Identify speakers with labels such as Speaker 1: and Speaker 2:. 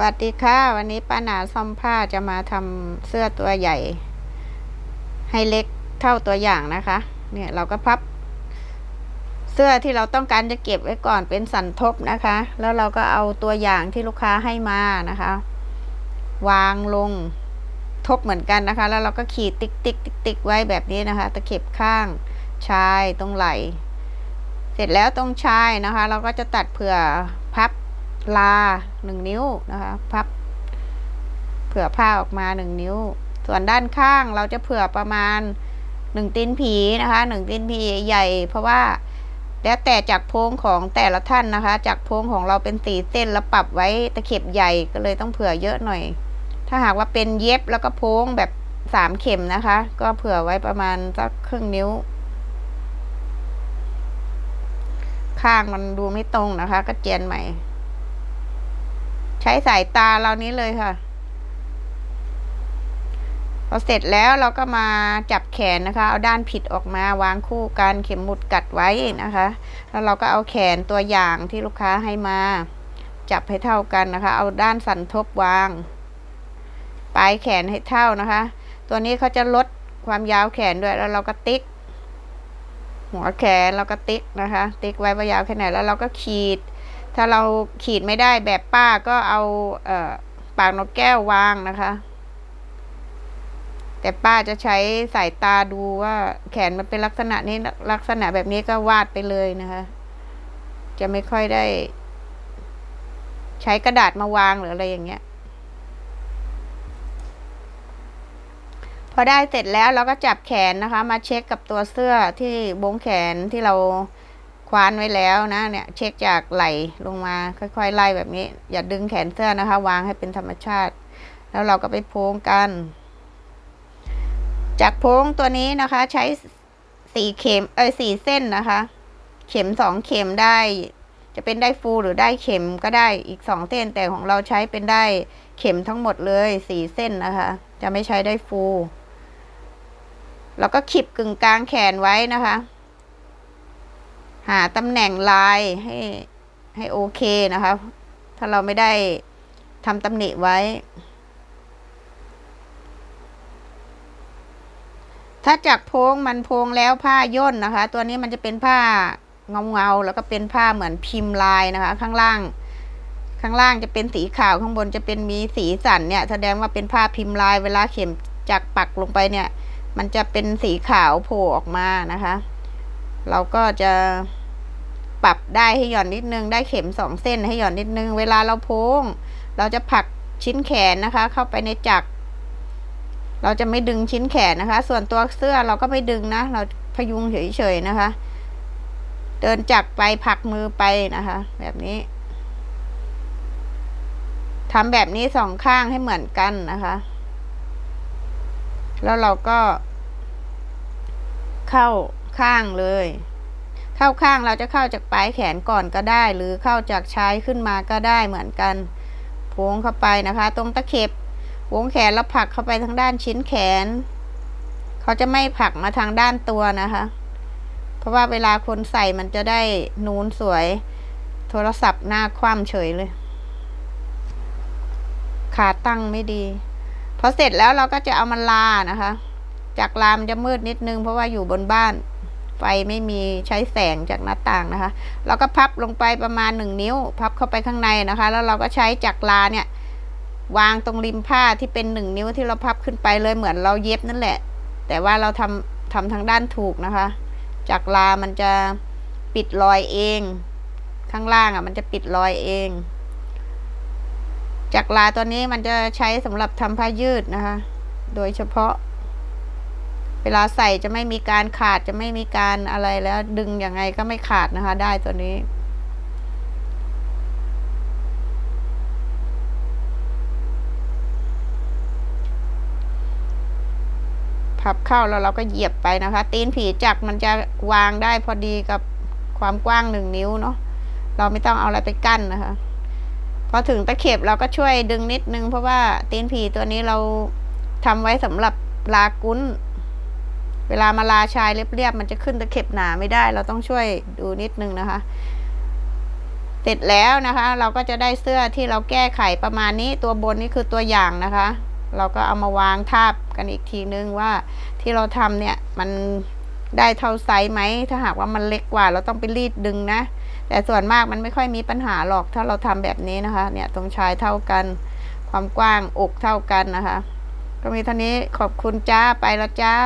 Speaker 1: วัสดีค่ะ วันนี้ป้าหนาซ่อมผ้าจะมาทำเสื้อตัวใหญ่ ให้เล็กเท่าตัวอย่างนะคะ เนี่ยเราก็พับ เสื้อที่เราต้องการจะเก็บไว้ก่อนเป็นสันทบนะคะ แล้วเราก็เอาตัวอย่างที่ลูกค้าให้มานะคะ วางลงทบเหมือนกันนะคะ แล้วเราก็ขีดติ๊กติ๊กติ๊กติ๊กไว้แบบนี้นะคะ ตะเข็บข้างชายตรงไหล เสร็จแล้วตรงชายนะคะ เราก็จะตัดเผื่อ ลาหนึ่งนิ้วนะคะ พับ เผื่อผ้าออกมาหนึ่งนิ้ว ส่วนด้านข้างเราจะเผื่อประมาณหนึ่งตีนผีนะคะหนึ่งตีนผีใหญ่ เพราะว่าแล้วแต่จากโพงของแต่ละท่านนะคะ จากโพงของเราเป็นสีเส้นแล้วปรับไว้ตะเข็บใหญ่ก็เลยต้องเผื่อเยอะหน่อย ถ้าหากว่าเป็นเย็บแล้วก็โพงแบบสามเข็มนะคะ ก็เผื่อไว้ประมาณสักครึ่งนิ้ว ข้างมันดูไม่ตรงนะคะ ก็เจียนใหม่ ใช้สายตาเรานี้เลยค่ะ พอเสร็จแล้วเราก็มาจับแขนนะคะ เอาด้านผิดออกมาวางคู่กันเข็มหมุดกัดไว้นะคะ แล้วเราก็เอาแขนตัวอย่างที่ลูกค้าให้มา จับให้เท่ากันนะคะ เอาด้านสันทบวาง ปลายแขนให้เท่านะคะ ตัวนี้เขาจะลดความยาวแขนด้วยแล้วเราก็ติ๊ก หัวแขนเราก็ติ๊กนะคะ ติ๊กไว้ว่ายาวแค่ไหนแล้วเราก็ขีด ถ้าเราขีดไม่ได้แบบป้าก็เอาเออปากนกแก้ววางนะคะ แต่ป้าจะใช้สายตาดูว่าแขนมันเป็นลักษณะนี้ลักษณะแบบนี้ก็วาดไปเลยนะคะ จะไม่ค่อยได้ ใช้กระดาษมาวางหรืออะไรอย่างเงี้ย พอได้เสร็จแล้วเราก็จับแขนนะคะ มาเช็คกับตัวเสื้อที่บงแขนที่เรา คว้านไว้แล้วนะเนี่ยเช็คจากไหลลงมาค่อยๆไล่แบบนี้ อย่าดึงแขนเสื้อนะคะ วางให้เป็นธรรมชาติ แล้วเราก็ไปโพงกัน จากโพงตัวนี้นะคะ ใช้สี่เข็มเอ้ยสี่เส้นนะคะ เข็มสองเข็มได้ จะเป็นได้ฟูหรือได้เข็มก็ได้อีกสองเส้นแต่ของเราใช้เป็นได้เข็มทั้งหมดเลยสี่เส้นนะคะ จะไม่ใช้ได้ฟูแล้วก็ขีบกึ่งกลางแขนไว้นะคะ หาตำแหน่งลายให้ให้โอเคนะคะ ถ้าเราไม่ได้ทำตำหนิไว้ ถ้าจากโพงมันโพงแล้วผ้าย่นนะคะ ตัวนี้มันจะเป็นผ้าเงาเงาๆแล้วก็เป็นผ้าเหมือนพิมพ์ลายนะคะ ข้างล่าง ข้างล่างจะเป็นสีขาวข้างบนจะเป็นมีสีสันเนี่ย แสดงว่าเป็นผ้าพิมพ์ลายเวลาเข็มจากปักลงไปเนี่ย มันจะเป็นสีขาวโผล่ออกมานะคะ เราก็จะปรับได้ให้หย่อนนิดนึง ได้เข็มสองเส้นให้หย่อนนิดนึง เวลาเราโพงเราจะผลักชิ้นแขนนะคะ เข้าไปในจักร เราจะไม่ดึงชิ้นแขนนะคะ ส่วนตัวเสื้อเราก็ไม่ดึงนะ เราพยุงเฉยๆนะคะ เดินจักรไปผลักมือไปนะคะ แบบนี้ทำแบบนี้สองข้างให้เหมือนกันนะคะ แล้วเราก็เข้า ข้างเลย เข้าข้างเราจะเข้าจากปลายแขนก่อนก็ได้ หรือเข้าจากชายขึ้นมาก็ได้เหมือนกันโพงเข้าไปนะคะ ตรงตะเข็บวงแขนแล้วผลักเข้าไปทางด้านชิ้นแขน เขาจะไม่ผลักมาทางด้านตัวนะคะ เพราะว่าเวลาคนใส่มันจะได้นูนสวย โทรศัพท์หน้าคว่ำเฉยเลย ขาตั้งไม่ดีพอเสร็จแล้วเราก็จะเอามันลานะคะ จากลามนจะมืดนิดนึงเพราะว่าอยู่บนบ้าน ฟไม่มีใช้แสงจากหน้าต่างนะคะ เราก็พับลงไปประมาณหนึ่งนิ้ว พับเข้าไปข้างในนะคะ แล้วเราก็ใช้จากลาเนี่ยวางตรงริมผ้าที่เป็นหนึ่งนิ้วที่เราพับขึ้นไปเลยเหมือนเราเย็บนั่นแหละ แต่ว่าเราทำทำทางด้านถูกนะคะจากลามันจะปิดรอยเอง ข้างล่างอะมันจะปิดรอยเองจากลาตัวนี้มันจะใช้สำหรับทำผ้ายืดนะคะ โดยเฉพาะ เวลาใส่จะไม่มีการขาดจะไม่มีการอะไรแล้วดึงยังไงก็ไม่ขาดนะคะ ได้ตัวนี้ พับเข้าแล้วเราก็เหยียบไปนะคะ ตีนผีจักมันจะวางได้พอดีกับความกว้างหนึ่งนิ้วเนาะเราไม่ต้องเอาอะไรไปกั้นนะคะพอถึงตะเข็บเราก็ช่วยดึงนิดนึงเพราะว่าตีนผีตัวนี้เราทำไว้สำหรับลากุ้น เวลามาลาชายเรียบๆมันจะขึ้นตะเข็บหนาไม่ได้ เราต้องช่วยดูนิดนึงนะคะ เสร็จแล้วนะคะ เราก็จะได้เสื้อที่เราแก้ไขประมาณนี้ตัวบนนี่คือตัวอย่างนะคะ เราก็เอามาวางทาบกันอีกทีนึงว่าที่เราทำเนี่ยมันได้เท่าไซส์ไหมถ้าหากว่ามันเล็กกว่า เราต้องไปรีดดึงนะ แต่ส่วนมากมันไม่ค่อยมีปัญหาหรอกถ้าเราทำแบบนี้นะคะ เนี่ยตรงชายเท่ากัน ความกว้างอกเท่ากันนะคะ ก็มีเท่านี้ขอบคุณจ้าไปแล้วจ้า